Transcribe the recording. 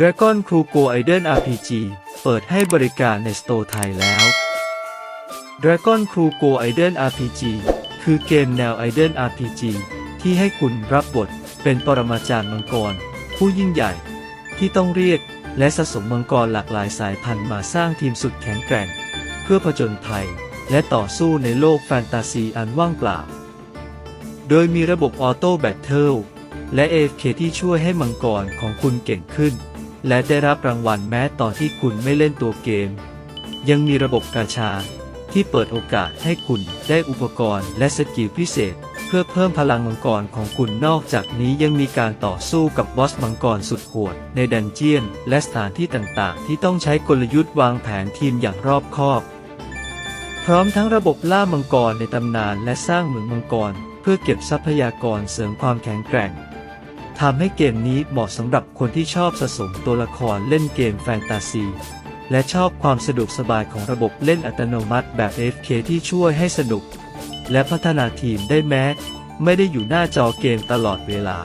Dragon Crew Go Iden RPG เปิดให้บริการในสโตร์ไทยแล้ว Dragon Crew Go Iden RPG คือเกมแนว Iden RPG ที่ให้คุณรับบทเป็นปรมาจารย์มังกร ผู้ยิ่งใหญ่ ที่ต้องเรียกและสะสมมังกรหลากหลายสายพันธุ์มาสร้างทีมสุดแข็งแกร่ง เพื่อผจญภัย และต่อสู้ในโลกแฟนตาซีอันว่างเปล่า โดยมีระบบออโต้แบทเทิลและ AFK ที่ช่วยให้มังกรของคุณเก่งขึ้น และได้รับรางวัลแม้ตอนที่คุณไม่เล่นตัวเกม ยังมีระบบกาชา ที่เปิดโอกาสให้คุณได้อุปกรณ์และสกิลพิเศษ เพื่อเพิ่มพลังมังกรของคุณนอกจากนี้ยังมีการต่อสู้กับบอสมังกรสุดโหดในดันเจียน และสถานที่ต่างๆ ที่ต้องใช้กลยุทธ์วางแผนทีมอย่างรอบคอบ พร้อมทั้งระบบล่ามังกรในตำนานและสร้างเหมืองมังกร เพื่อเก็บทรัพยากรเสริมความแข็งแกร่ง ทำให้เกมนี้เหมาะสำหรับคนที่ชอบสะสมตัวละครเล่นเกมแฟนตาซี และชอบความสะดวกสบายของระบบเล่นอัตโนมัติแบบ FK ที่ช่วยให้สนุก และพัฒนาทีมได้แม้ ไม่ได้อยู่หน้าจอเกมตลอดเวลา